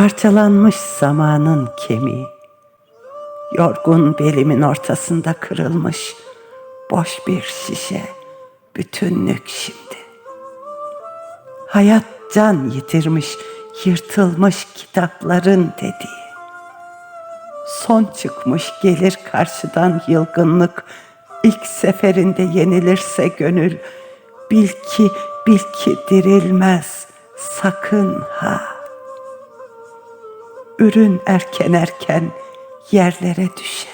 Parçalanmış zamanın kemiği. Yorgun belimin ortasında kırılmış boş bir şişe bütünlük şimdi. Hayat can yitirmiş, yırtılmış kitapların dediği. Son çıkmış gelir karşıdan yılgınlık, ilk seferinde yenilirse gönül, bil ki, bil ki dirilmez, sakın ha. Ürün erken erken yerlere düşer.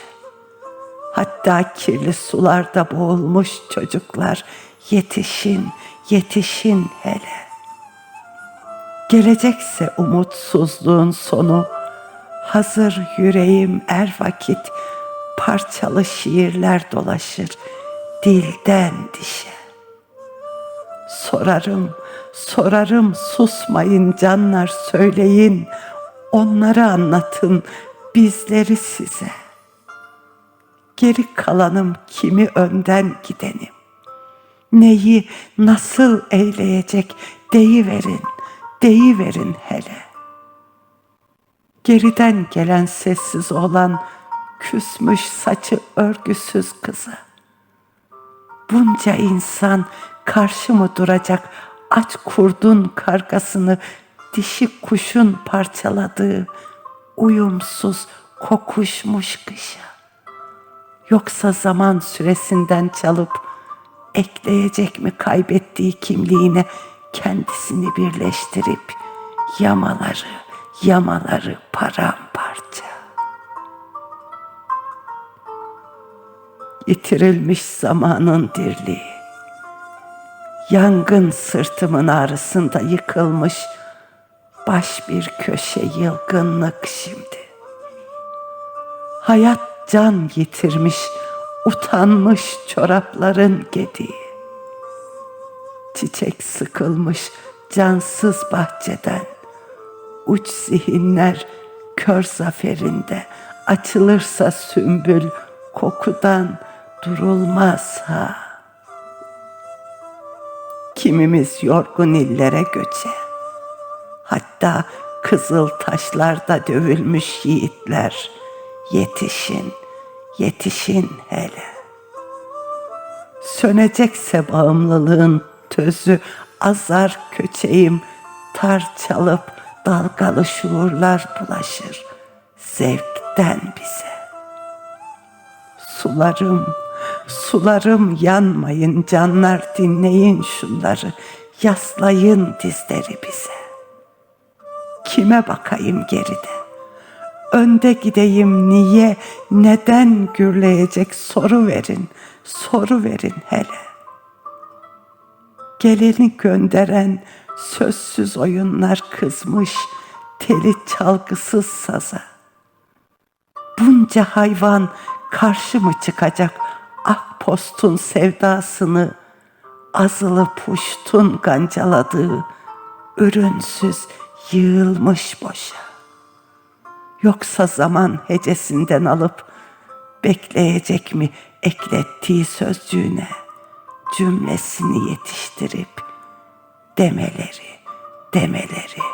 Hatta kirli sularda boğulmuş çocuklar yetişin, yetişin hele. Gelecekse umutsuzluğun sonu, hazır yüreğim er vakit parçalı şiirler dolaşır dilden dişe. Sorarım, sorarım susmayın canlar söyleyin, onları anlatın bizleri size. Geri kalanım kimi önden gidenim. Neyi nasıl eyleyecek deyiverin, deyiverin hele. Geriden gelen sessiz olan küsmüş saçı örgüsüz kızı. Bunca insan karşı mı duracak aç kurdun kargasını dişi kuşun parçaladığı uyumsuz kokuşmuş kışa. Yoksa zaman süresinden çalıp ekleyecek mi kaybettiği kimliğine kendisini birleştirip yamaları, yamaları paramparça. Yitirilmiş zamanın dirliği. Yangın sırtımın ağrısında yıkılmış baş bir köşe yılgınlık şimdi. Hayat can yitirmiş, utanmış çorapların gediği. Çiçek sıkılmış cansız bahçeden, uç zihinler kör zaferinde, açılırsa sümbül kokudan durulmaz ha. Kimimiz yorgun illere göçe, hatta kızıl taşlarda dövülmüş yiğitler, yetişin, yetişin hele. Sönecekse bağımlılığın tözü azar köçeğim tar çalıp dalgalı şuurlar bulaşır zevkten bize. Sularım, sularım yanmayın canlar dinleyin şunları yaslayın dizleri bize. Kime bakayım geride? önde gideyim niye, neden gürleyecek soru verin, soru verin hele. Geleni gönderen sözsüz oyunlar kızmış, teli çalgısız saza. Bunca hayvan karşı mı çıkacak akpostun sevdasını, azılı puştun gancaladığı, ürünsüz yığılmış boşa. Yoksa zaman hecesinden alıp bekleyecek mi eklettiği sözcüğüne cümlesini yetiştirip demeleri, demeleri.